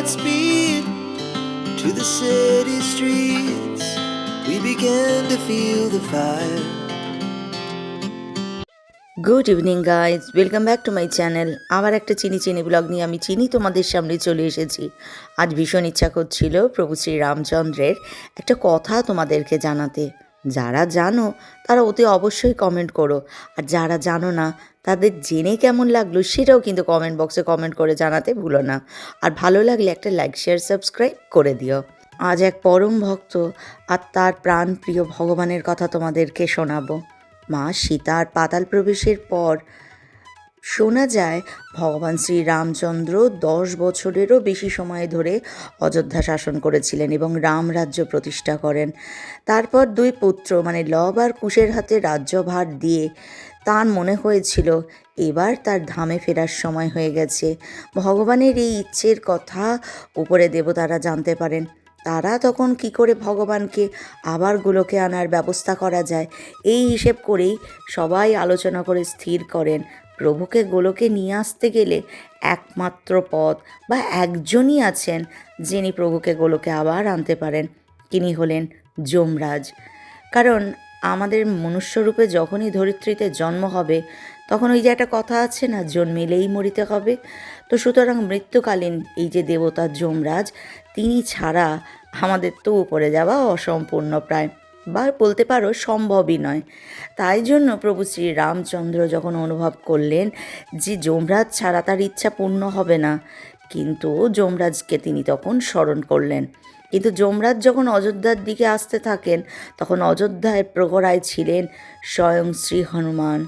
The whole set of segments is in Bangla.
Godspeed to the city streets. We began to feel the fire. Good evening guys welcome back to my channel আবার একটা চিনি চিনি ব্লগ নিয়ে আমি চিনি তোমাদের সামনে চলে এসেছি আজ ভীষণ ইচ্ছা করছিল প্রভু শ্রী রামচন্দ্রের একটা কথা তোমাদেরকে জানাতে যারা জানো, তারা অতি অবশ্যই কমেন্ট করো। আর যারা জানো না, তাদের জেনে কেমন লাগল সেটাও কিন্তু কমেন্ট বক্সে কমেন্ট করে জানাতে ভুলো না। আর ভালো লাগলে একটা লাইক শেয়ার সাবস্ক্রাইব করে দিও। আজ এক পরম ভক্ত আর তার প্রাণ প্রিয় ভগবানের কথা তোমাদেরকে শোনাবো। মা সীতার পাতাল প্রবেশের পর শোনা যায়, ভগবান শ্রী রামচন্দ্র দশ বছরেরও বেশি সময় ধরে অযোধ্যা শাসন করেছিলেন এবং রাম রাজ্য প্রতিষ্ঠা করেন। তারপর দুই পুত্র মানে লব আর কুশের হাতে রাজ্যভার দিয়ে তার মনে হয়েছিল, এবার তার ধামে ফেরার সময় হয়ে গেছে। ভগবানের এই ইচ্ছের কথা উপরে দেবতারা জানতে পারেন। তারা তখন কি করে ভগবানকে আবার গোলকে আনার ব্যবস্থা করা যায়, এই হিসেব করেই সবাই আলোচনা করে স্থির করেন। প্রভুকে গোলকে নিয়ে আসতে গেলে একমাত্র পথ বা একজনই আছেন যিনি প্রভুকে গোলকে আবার আনতে পারেন। তিনি হলেন যমরাজ। কারণ আমাদের মনুষ্যরূপে যখনই ধরিত্রীতে জন্ম হবে, তখন ওই যে একটা কথা আছে না, জন্মিলেই মরিতে হবে। তো সুতরাং মৃত্যুকালীন এই যে দেবতা যমরাজ, তিনি ছাড়া আমাদের তো উপরে যাওয়া অসম্পূর্ণ প্রায়। বা বলতে পারো সম্ভবই নয়। তাই জন্য প্রভু শ্রী রামচন্দ্র যখন অনুভব করলেন যে যমরাজ ছাড়া তার ইচ্ছা পূর্ণ হবে না, কিন্তু যমরাজকে তিনি তখন স্মরণ করলেন। কিন্তু যমরাজ যখন অযোধ্যার দিকে আসতে থাকেন, তখন অযোধ্যায় প্রগড়ায় ছিলেন স্বয়ং শ্রী হনুমান।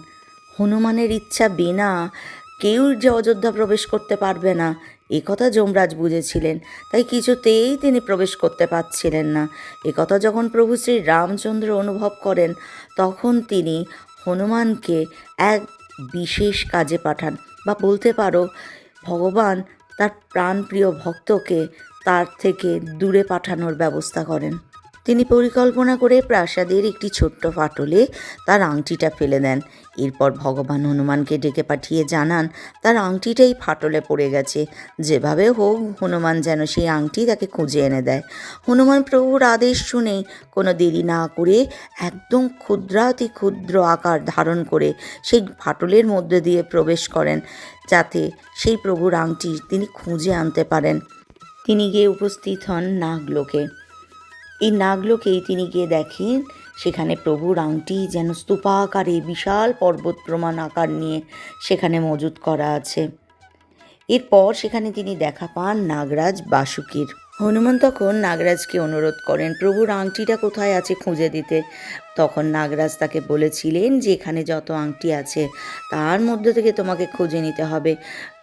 হনুমানের ইচ্ছা বিনা কেউ যে অযোধ্যা প্রবেশ করতে পারবে না কথা যমরাজ বুঝেছিলেন, তাই কিছুতেই তিনি প্রবেশ করতে পারছিলেন না। কথা যখন প্রভু শ্রী রামচন্দ্র অনুভব করেন, তখন তিনি হনুমানকে এক বিশেষ কাজে পাঠান বা বলতে পারো, ভগবান তার প্রাণপ্রিয় ভক্তকে তার থেকে দূরে পাঠানোর ব্যবস্থা করেন। তিনি পরিকল্পনা করে প্রাসাদের একটি ছোট্ট ফাটলে তার আংটিটা ফেলে দেন। এরপর ভগবান হনুমানকে ডেকে পাঠিয়ে জানান, তার আংটিটাই ফাটলে পড়ে গেছে। যেভাবে হোক, হনুমান যেন সেই আংটি তাকে খুঁজে এনে দেয় হনুমান প্রভুর আদেশ শুনেই কোনো দেরি না করে একদম ক্ষুদ্রাতি ক্ষুদ্র আকার ধারণ করে সেই ফাটলের মধ্যে দিয়ে প্রবেশ করেন, যাতে সেই প্রভুর আংটি তিনি খুঁজে আনতে পারেন। তিনি গিয়ে উপস্থিত হন নাগলোকে। এই নাগলোকেই তিনি গিয়ে দেখেন। সেখানে প্রভুর আংটি যেন স্তূপাকারে বিশাল পর্বত প্রমাণ আকার নিয়ে সেখানে মজুত করা আছে। এরপর সেখানে তিনি দেখা পান নাগরাজ বাসুকির। হনুমান তখন নাগরাজকে অনুরোধ করেন প্রভুর আংটিটা কোথায় আছে খুঁজে দিতে? তখন নাগরাজ তাকে বলেছিলেন যে, এখানে যত আংটি আছে, তার মধ্যে থেকে তোমাকে খুঁজে নিতে হবে।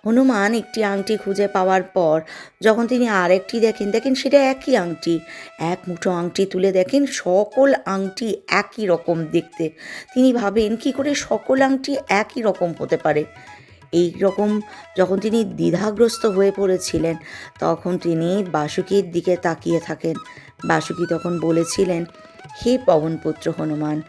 হনুমান একটি আংটি খুঁজে পাওয়ার পর, যখন তিনি আরেকটি দেখেন দেখেন সেটা একই আংটি, এক মুঠো আংটি তুলে দেখেন, সকল আংটি একই রকম দেখতে। তিনি ভাবেন, কি করে সকল আংটি একই রকম হতে পারে? এই রকম যখন তিনি দ্বিধাগ্রস্ত হয়ে পড়েছিলেন, তখন তিনি বাসুকির দিকে তাকিয়ে থাকেন। বাসুকি তখন বলেছিলেন, হে পবনপুত্র হনুমান,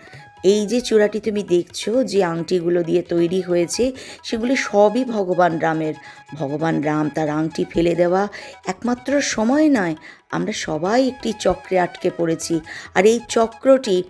এই যে চূড়াটি তুমি দেখছ, যে আংটিগুলো দিয়ে তৈরি হয়েছে, সেগুলি সবই ভগবান রামের। ভগবান রাম তার আংটি ফেলে দেওয়া একমাত্র সময় নয়। আমরা সবাই একটি চক্রে আটকে পড়েছি, আর এই চক্রটি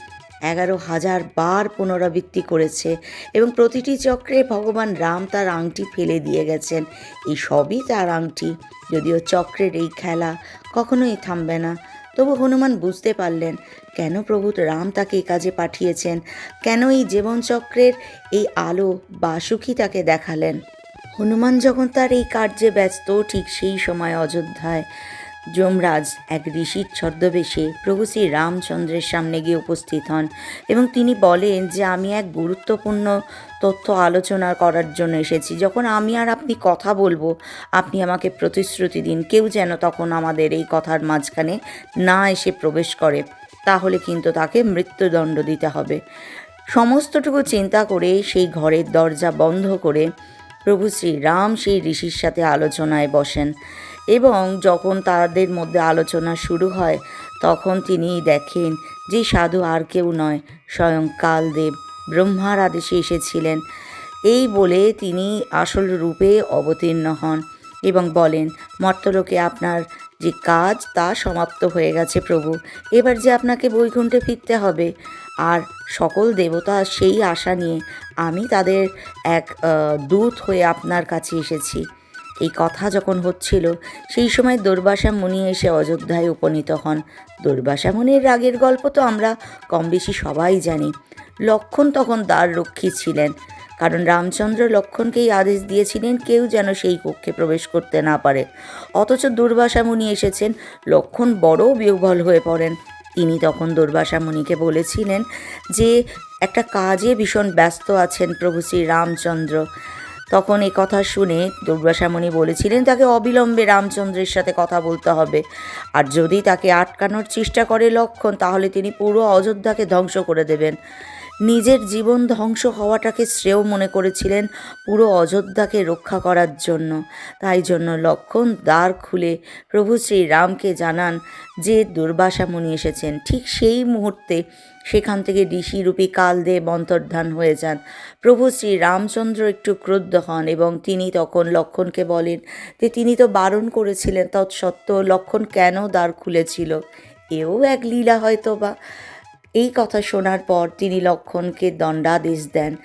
এগারো হাজার বার পুনরাবৃত্তি করেছে এবং প্রতিটি চক্রে ভগবান রাম তার আংটি ফেলে দিয়ে গেছেন। এই সবই তার আংটি। যদিও চক্রের এই খেলা কখনোই থামবে না। তবু হনুমান বুঝতে পারলেন, কেন প্রভু রাম তাকে এই কাজে পাঠিয়েছেন? কেন এই জীবনচক্রের এই আলো বাসুকি তাকে দেখালেন? হনুমান যখন তার এই কার্যে ব্যস্ত, ঠিক সেই সময় অযোধ্যায় যমরাজ এক ঋষির ছদ্মবেশে প্রভু শ্রী রামচন্দ্রের সামনে গিয়ে উপস্থিত হন এবং তিনি বলেন যে, আমি এক গুরুত্বপূর্ণ তথ্য আলোচনা করার জন্য এসেছি। যখন আমি আর আপনি কথা বলব, আপনি আমাকে প্রতিশ্রুতি দিন। কেউ যেন তখন আমাদের এই কথার মাঝখানে না এসে প্রবেশ করে, তাহলে কিন্তু তাকে মৃত্যুদণ্ড দিতে হবে সমস্তটুকু চিন্তা করে সেই ঘরের দরজা বন্ধ করে প্রভু শ্রী রাম সেই ঋষির সাথে আলোচনায় বসেন। এবং যখন তাদের মধ্যে আলোচনা শুরু হয়, তখন তিনি দেখেন যে সাধু আর কেউ নয়, স্বয়ং কালদেব ব্রহ্মার আদেশে এসেছিলেন। এই বলে তিনি আসল রূপে অবতীর্ণ হন এবং বলেন, মর্তলোকে আপনার যে কাজ, তা সমাপ্ত হয়ে গেছে প্রভু। এবার যে আপনাকে বৈকুণ্ঠে ফিরতে হবে, আর সকল দেবতা সেই আশা নিয়ে আমি তাদের এক দূত হয়ে আপনার কাছে এসেছি। এই কথা যখন হচ্ছিল, সেই সময় দুর্বাসা মুনি এসে অযোধ্যায় উপনীত হন। দুর্বাসা মুনির রাগের গল্প তো আমরা কম বেশি সবাই জানি। লক্ষণ তখন দ্বার রক্ষী ছিলেন। কারণ রামচন্দ্র লক্ষণকেই আদেশ দিয়েছিলেন কেউ যেন সেই কক্ষে প্রবেশ করতে না পারে। অথচ দুর্বাসা মুনি এসেছেন, লক্ষণ বড় বিহ্বল হয়ে পড়েন। তিনি তখন দুর্বাসা মুনিকে বলেছিলেন যে, একটা কাজে ভীষণ ব্যস্ত আছেন প্রভু শ্রী রামচন্দ্র। তখন এই কথা শুনে দুর্গাশামণি বলেছিলেন, তাকে অবিলম্বে রামচন্দ্রের সাথে কথা বলতে হবে। আর যদি তাকে আটকানোর চেষ্টা করে লক্ষণ, তাহলে তিনি পুরো অযোধ্যাকে ধ্বংস করে দেবেন। নিজের জীবন ধ্বংস হওয়াটাকে শ্রেয় মনে করেছিলেন পুরো অযোধ্যাকে রক্ষা করার জন্য। তাই জন্য লক্ষণ দ্বার খুলে প্রভু শ্রী রামকে জানান যে দুর্বাসামণি এসেছেন। ঠিক সেই মুহূর্তে সেখান থেকে ঋষিরূপী কালদেব অন্তর্ধান হয়ে যান। প্রভু শ্রী রামচন্দ্র একটু ক্রুদ্ধ হন এবং তিনি তখন লক্ষণকে বলেন যে, তিনি তো বারণ করেছিলেন তৎসত্ত্বেও লক্ষণ কেন দ্বার খুলেছিল? এও এক লীলা হয়তো বা এই কথা শোনার পর তিনি লক্ষণকে দণ্ডাদেশ দেন।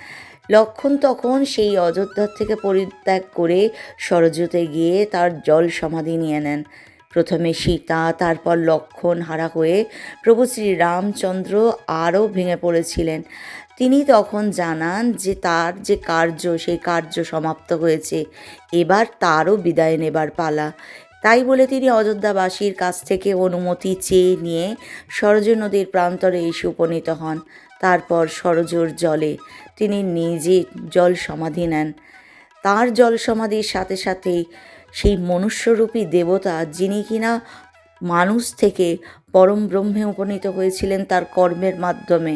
লক্ষণ তখন সেই অযোধ্যার থেকে পরিত্যাগ করে সরজতে গিয়ে তার জল সমাধি নিয়ে নেন। প্রথমে সীতা, তারপর লক্ষণ হারা হয়ে প্রভু শ্রী রামচন্দ্র আরও ভেঙে পড়েছিলেন। তিনি তখন জানান যে তার যে কার্য, সেই কার্য সমাপ্ত হয়েছে। এবার তারও বিদায় নেবার পালা। তাই বলে তিনি অযোধ্যাবাসীর কাছ থেকে অনুমতি চেয়ে নিয়ে সরজ নদীর প্রান্তরে এসে উপনীত হন। তারপর সরজোর জলে তিনি নিজে জল সমাধি নেন। তার জল সমাধির সাথে সাথেই সেই মনুষ্যরূপী দেবতা যিনি কিনা মানুষ থেকে পরম ব্রহ্মে উপনীত হয়েছিলেন তার কর্মের মাধ্যমে,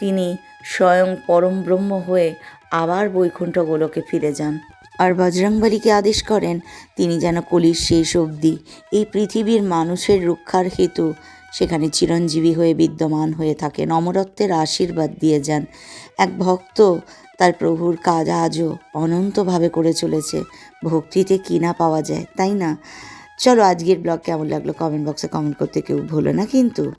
তিনি স্বয়ং পরম ব্রহ্ম হয়ে আবার বৈকুণ্ঠ গোলকে ফিরে যান। আর বজরংবলীকে আদেশ করেন, তিনি যেন কলির শেষ অবধি এই পৃথিবীর মানুষের রক্ষার হেতু সেখানে চিরঞ্জীবী হয়ে বিদ্যমান হয়ে থাকেন। অমরত্বের আশীর্বাদ দিয়ে যান। এক ভক্ত তার প্রভুর কাজ আজও অনন্তভাবে করে চলেছে। ভক্তিতে কি না পাওয়া যায়, তাই না? চলো আজকের ব্লগ কেমন লাগল কমেন্ট বক্সে কমেন্ট করতে কেউ ভুলো না কিন্তু।